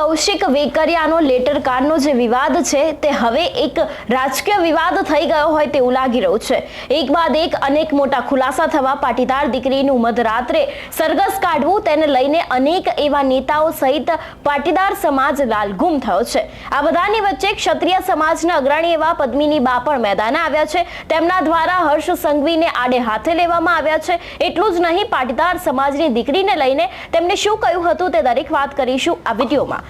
Kaushik વેકરિયાનો letter કાર્ડનો જે વિવાદ છે તે હવે એક રાજકીય વિવાદ થઈ ગયો હોય તેવું લાગી રહ્યું છે. એક બાદ એક અનેક મોટા ખુલાસા થવા પાટીદાર દીકરીનું મધરાત્રે સરઘસ કાઢવું તેને લઈને અનેક એવા નેતાઓ સહિત પાટીદાર સમાજ લાલગુમ થયો છે. આ બધાની વચ્ચે ક્ષત્રિય સમાજના અગ્રણી એવા પદ્મિની બા પણ મેદાને આવ્યા છે. તેમના દ્વારા હર્ષ સંઘવીને આડે હાથે લેવામાં આવ્યા છે. એટલું જ નહીં, પાટીદાર સમાજની દીકરીને લઈને તેમને શું કહ્યું હતું તે દરેક વાત કરીશું આ વિડીયોમાં.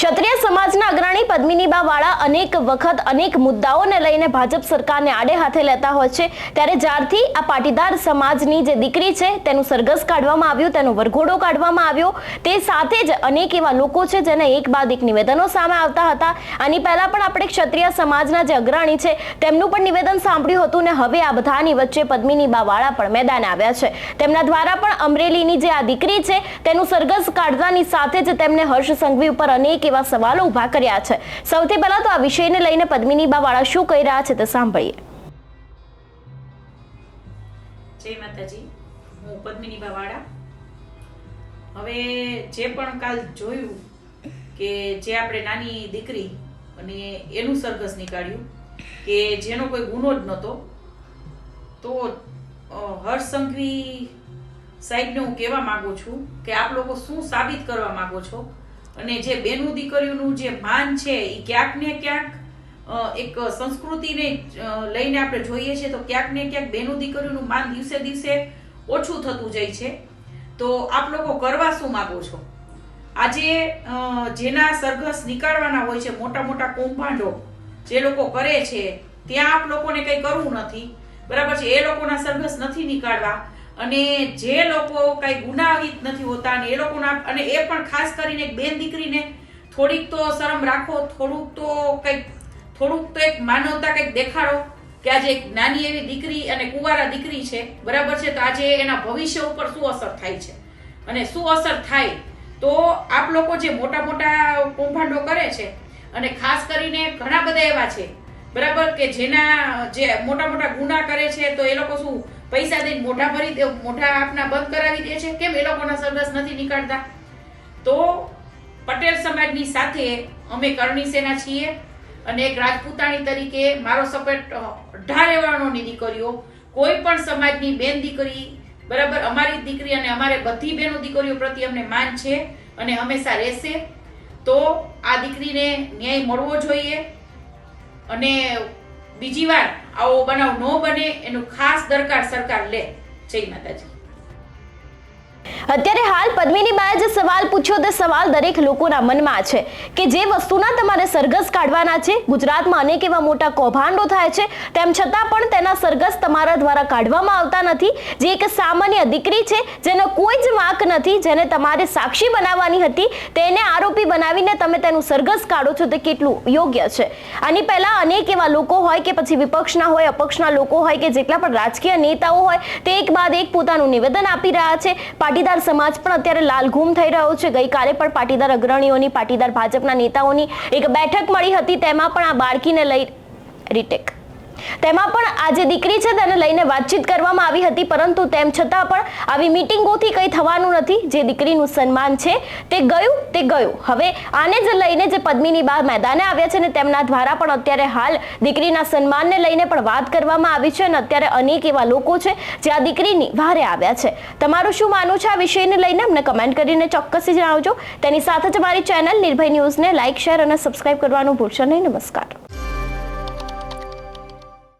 ક્ષત્રિય સમાજના અગ્રણી પદ્મિનીબા વાળા અનેક વખત અનેક મુદ્દાઓને લઈને ભાજપ સરકારને આડે હાથે લેતા હોય છે. ત્યારે જ્યારથી આ પાટીદાર સમાજની જે દીકરી છે, તેનું સરઘસ કાઢવામાં આવ્યું, તેનો વરઘોડો કાઢવામાં આવ્યો, તે સાથે જ અનેક એવા લોકો છે, જેને એક બાદ એક નિવેદનો સામે આવતા હતા. આની પહેલા પણ આપણે ક્ષત્રિય સમાજના જે અગ્રણી છે, તેમનું પણ નિવેદન સાંભળ્યું હતું ને હવે આ બધાની વચ્ચે પદ્મિનીબા વાળા પણ મેદાને આવ્યા છે. તેમના દ્વારા પણ અમરેલીની જે આ દીકરી છે, તેનું સરઘસ કાઢવાની સાથે જ તેમને હર્ષ સંઘવી ઉપર અનેક એવા સવાલો ઊભા કર્યા છે. સૌથી પહેલા તો આ વિષયને લઈને પદ્મિનીબા વાળા શું કહી રહ્યા છે તે સાંભળીએ. જય માતાજી, હું પદ્મિની બાવાડા હવે જે પણ કાલ જોયું કે જે આપણે નાની દીકરી અને એનું સરઘસ નીકાળ્યું, કે જેનો કોઈ ગુનો જ નહોતો, તો હર્ષ સંઘવી સાહેબને હું કહેવા માગું છું કે આપ લોકો શું સાબિત કરવા માગો છો? અને જે બેનું દીકરીઓનું જે માન છે એ ક્યાંક ને ક્યાંક એક સંસ્કૃતિને લઈને આપણે જોઈએ છીએ, તો ક્યાંક ને ક્યાંક બેનું દીકરીઓનું માન દિવસે દિવસે ઓછું થતું જાય છે. તો આપ લોકો કરવા શું માગો છો? આજે જેના સરઘસ નીકાળવાના હોય છે, મોટા મોટા કૌભાંડો, જે લોકો કરે છે, ત્યાં આપ લોકોને કંઈ કરવું નથી. બરાબર છે, એ લોકોના સરઘસ નથી નીકાળવા. અને જે લોકો કઈ ગુનાહિત નથી હોતા અને એ લોકોના અને એ પણ ખાસ કરીને બેન દીકરીને થોડીક તો શરમ રાખો, થોડુંક તો કંઈક થોડુંક તો એક માનવતા કંઈક દેખાડો કે આજે એક નાની એવી દીકરી અને કુંવારા દીકરી છે, બરાબર છે? તો આજે એના ભવિષ્ય ઉપર શું અસર થાય છે? અને શું અસર થાય? તો આપ લોકો જે મોટા મોટા કૌભાંડો કરે છે અને ખાસ કરીને ઘણા બધા એવા છે બરાબર? કે જેના જે મોટા મોટા ગુના કરે છે, તો એ લોકો શું પૈસા દઈને મોઢા ભરી દે, મોઢા આપના બંધ કરાવી દે છે? કેમ એ લોકોના સરઘસ નથી નીકળતા? તો પટેલ સમાજની સાથે અમે કરણી સેના છીએ અને એક રાજપૂતાણી તરીકે મારો સપોર્ટ અઢાર એવાણોની દીકરીઓ. કોઈ પણ સમાજની બેન દીકરી, બરાબર? અમારી દીકરી અને અમારે બધી બહેનો દીકરીઓ પ્રત્યે અમને માન છે અને હંમેશા રહેશે. તો આ દીકરીને ન્યાય મળવો જોઈએ. અને બીજી વાર આવો બનાવ ન બને એનું ખાસ દરકાર સરકાર લે. જય માતાજી. અત્યારે હાલ પદ્મિની પૂછ્યો તે સવાલ દરેક લોકોના મનમાં છે કે જે વસ્તુના તમારે સરઘસ કાઢવાના છે, ગુજરાતમાં અનેક એવા મોટા કૌભાંડો થાય છે, તેમ છતાં પણ તેના સરઘસ તમારા દ્વારા કાઢવામાં આવતા નથી. જે એક સામાન્ય દીકરી છે, જેનો કોઈ જ વાંક નથી, જેને તમારે સાક્ષી બનાવવાની હતી, તેને આરોપી બનાવીને તમે તેનું સરઘસ કાઢો છો તે કેટલું યોગ્ય છે? આની પહેલાં અનેક એવા લોકો હોય કે પછી વિપક્ષના હોય, અપક્ષના લોકો હોય કે જેટલા પણ રાજકીય નેતાઓ હોય, તે એક બાદ એક પોતાનું નિવેદન આપી રહ્યા છે. પાટીદાર સમાજ પણ અત્યારે લાલઘૂમ થઈ રહ્યો છે. ગઈકાલે પણ પાટીદાર અગ્રણીઓની, પાટીદાર ભાજપના નેતાઓની એક બેઠક મળી હતી. તેમાં પણ આ બાળકીને લઈ રીટેક. તેમાં પણ આ જે દીકરી છે તેને લઈને વાતચીત કરવામાં આવી હતી, પરંતુ તેમ છતાં પણ આવી મીટિંગોથી કંઈ થવાનું નથી. જે દીકરીનું સન્માન છે તે ગયું તે ગયું. હવે આને જ લઈને જે પદ્મિની બા મેદાને આવ્યા છે ને તેમના દ્વારા પણ અત્યારે હાલ દીકરીના સન્માનને લઈને પણ વાત કરવામાં આવી છે અને અત્યારે અનેક એવા લોકો છે જે આ દીકરીની વારે આવ્યા છે. તમારું શું માનવું છે આ વિષયને લઈને? અમને કમેન્ટ કરીને ચોક્કસથી જણાવજો. તેની સાથે જ અમારી ચેનલ નિર્ભય ન્યૂઝને લાઇક શેર અને સબસ્ક્રાઇબ કરવાનું ભૂલશો નહીં. નમસ્કાર.